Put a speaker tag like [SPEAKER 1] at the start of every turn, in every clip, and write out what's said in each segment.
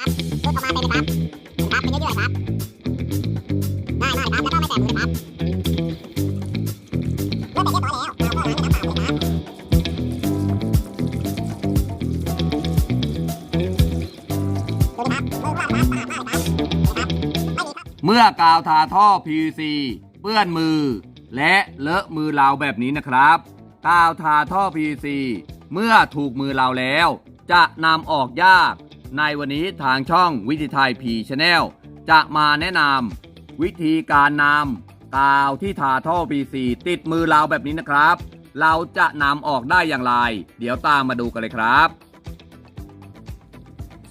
[SPEAKER 1] รุดออกมาเป็นครับครับเป็นเยอะๆครับง่ายมากครับแล้วก็ไม่แตกมือครับรุดเสร็จเรียบร้อยแล้วเราก็ล้างด้วยน้ำเปล่าเลยครับดูนะครับมือกเลยครับนะครับไม่มีครับ
[SPEAKER 2] เมื่อกาวทาท่อ PVC เปื้อนมือ และเลอะมือเราแบบนี้นะครับ กาวทาท่อ PVC เมื่อถูกมือเราแล้ว จะนำออกยาก ในวันนี้ทางช่องวิธีไทย P Channel จะมาแนะนำวิธีการนำกาวที่ทาท่อ PVC ติดมือเราแบบนี้นะครับ เราจะนำออกได้อย่างไร เดี๋ยวตามมาดูกันเลยครับ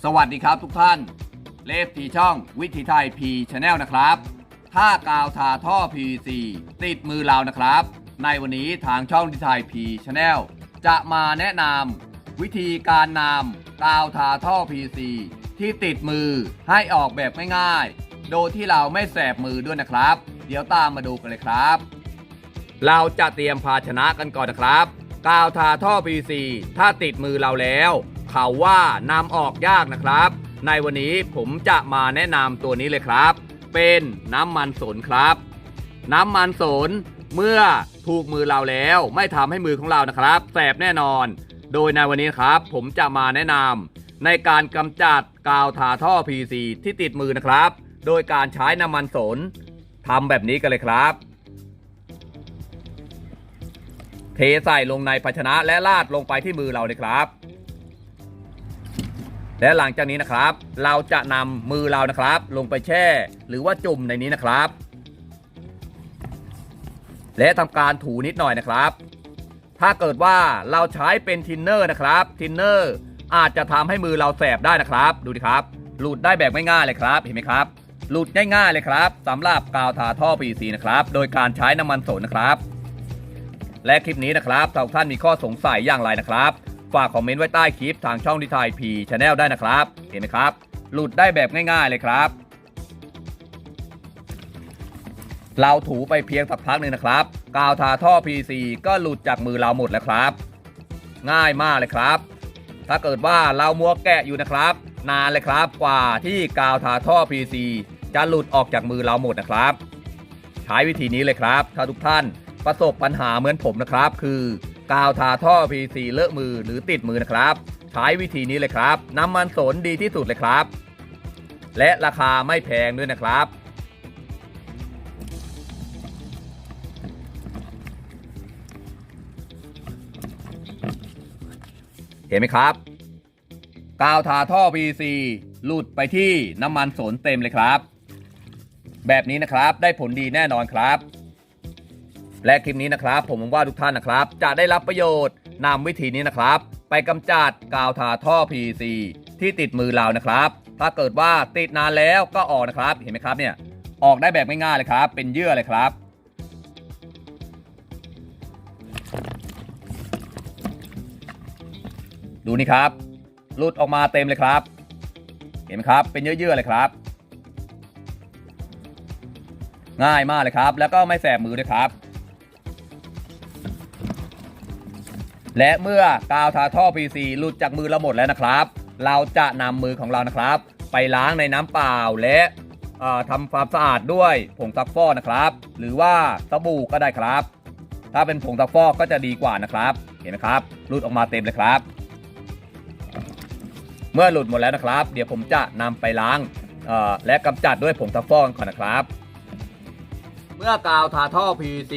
[SPEAKER 2] สวัสดีครับทุกท่าน เลฟทีช่องวิธีไทย P Channel นะครับ ถ้ากาวทาท่อ PVC ติดมือเรานะครับ ในวันนี้ทางช่องวิธีไทย P Channel จะมาแนะนำ วิธีการนำกาวทาท่อ PC ที่ติดมือให้ออกแบบง่ายๆ โดยที่เราไม่แสบมือด้วยนะครับ เดี๋ยวตามมาดูกันเลยครับ เราจะเตรียมภาชนะกันก่อนนะครับ กาวทาท่อ PC ถ้าติดมือเราแล้ว เขาว่านำออกยากนะครับ ในวันนี้ผมจะมาแนะนำตัวนี้เลยครับ เป็นน้ำมันสนครับ น้ำมันสนเมื่อถูกมือเราแล้วไม่ทำให้มือของเรานะครับ แสบแน่นอน โดยในวันนี้ครับ ผมจะมาแนะนำในการกำจัดกาวทาท่อ PC ที่ติดมือนะครับ โดยการใช้น้ำมันสนทำแบบนี้กันเลยครับ เทใส่ลงในภาชนะและราดลงไปที่มือเราเลยครับ และหลังจากนี้นะครับ เราจะนำมือเรานะครับ ลงไปแช่ หรือว่าจุ่มในนี้นะครับ และทำการถูนิดหน่อยนะครับ ถ้าเกิดว่าเราใช้เป็นทินเนอร์นะครับ ทินเนอร์อาจจะทำให้มือเราแสบได้นะครับ ดูดิครับ หลุดได้แบบง่ายๆเลยครับ เห็นไหมครับ หลุดง่ายๆเลยครับสำหรับกาวทาท่อ PVC นะครับ โดยการใช้น้ำมันสนนะครับ และคลิปนี้นะครับถ้าท่านมีข้อสงสัยอย่างไรนะครับ ฝากคอมเมนต์ไว้ใต้คลิปทางช่องดิทายพีชาแนลได้นะครับ เห็นไหมครับ หลุดได้แบบง่ายๆเลยครับ เราถูไปเพียงสักพักหนึ่งนะครับ กาวทาท่อ PC ก็หลุดจากมือเราหมดแล้วครับ ง่ายมากเลยครับ ถ้าเกิดว่าเรามัวแกะอยู่นะครับ นานเลยครับกว่าที่กาวทาท่อ PC จะหลุดออกจากมือเราหมดนะครับ ใช้วิธีนี้เลยครับ ถ้าทุกท่านประสบปัญหาเหมือนผมนะครับ คือกาวทาท่อ PC เลอะมือหรือติดมือนะครับ ใช้วิธีนี้เลยครับ น้ำมันสนดีที่สุดเลยครับ และราคาไม่แพงด้วยนะครับ เห็นไหมครับ กาวทาท่อ PVC หลุดไปที่น้ำมันสนเต็มเลยครับ แบบนี้นะครับได้ผลดีแน่นอนครับ และคลิปนี้นะครับ ผมหวังว่าทุกท่านนะครับ จะได้รับประโยชน์นำวิธีนี้นะครับ ไปกำจัดกาวทาท่อ PVC ที่ติดมือเรานะครับ ถ้าเกิดว่าติดนานแล้วก็ออกนะครับ เห็นไหมครับเนี่ย ออกได้แบบง่ายๆเลยครับ เป็นเยื่อเลยครับ ดูนี่ครับหลุดออกมาเต็มเลยครับ เห็นไหมครับ เป็นเยื่อๆเลยครับ ง่ายมากเลยครับ แล้วก็ไม่แสบมือด้วยครับ และเมื่อกาวทาท่อ PC หลุดจากมือเราหมดแล้วนะครับ เราจะนำมือของเรานะครับ ไปล้างในน้ำเปล่าและทำความสะอาดด้วยผงซักฟอกนะครับ หรือว่าสบู่ก็ได้ครับ ถ้าเป็นผงซักฟอกก็จะดีกว่านะครับ เห็นไหมครับหลุดออกมาเต็มเลยครับ เมื่อหลุดหมดแล้วนะครับ เดี๋ยวผมจะนำไปล้างและกำจัดด้วยผงซักฟอกก่อนนะครับ เมื่อกาวทาท่อ PVC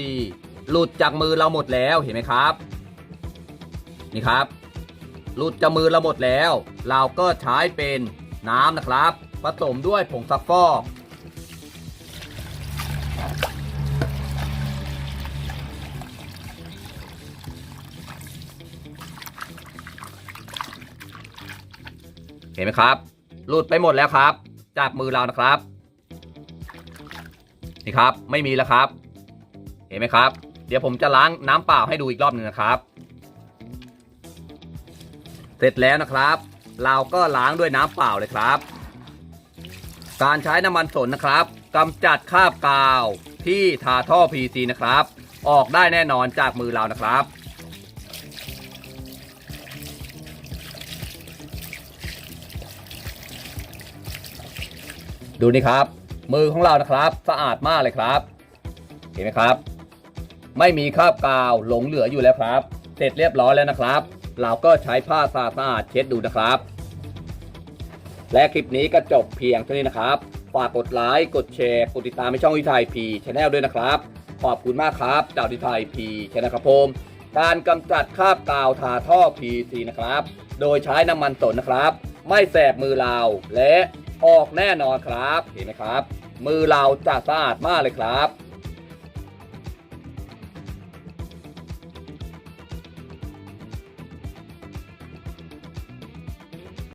[SPEAKER 2] หลุดจากมือเราหมดแล้วเห็นไหมครับ นี่ครับ หลุดจากมือเราหมดแล้ว เราก็ใช้เป็นน้ำนะครับ ผสมด้วยผงซักฟอก ห็นไหมครับ หลุดไปหมดแล้วครับ จากมือเรานะครับ นี่ครับ ไม่มีแล้วครับ เห็นไหมครับ เดี๋ยวผมจะล้างน้ำเปล่าให้ดูอีกรอบหนึ่งนะครับ เสร็จแล้วนะครับ เราก็ล้างด้วยน้ำเปล่าเลยครับ การใช้น้ำมันสนนะครับกำจัดคราบกาวที่ทาท่อ PVC นะครับ ออกได้แน่นอนจากมือเรานะครับ ดูนี่ครับ มือของเรานะครับ สะอาดมากเลยครับ เห็นไหมครับ ไม่มีคราบกาวหลงเหลืออยู่แล้วครับ เสร็จเรียบร้อยแล้วนะครับ เราก็ใช้ผ้าสะอาดเช็ดดูนะครับ และคลิปนี้ก็จบเพียงเท่านี้นะครับฝากกดไลค์กดแชร์กดติดตามในช่องวิทยพีชแนลด้วยนะครับ ขอบคุณมากครับจ้าวิทยพีชแนลครับผมการกำจัดคราบกาวทาท่อ PC นะครับ โดยใช้น้ำมันสนนะครับ ไม่แสบมือเราและ ออกแน่นอนครับเห็นไหมครับ มือเราจะสะอาดมากเลยครับ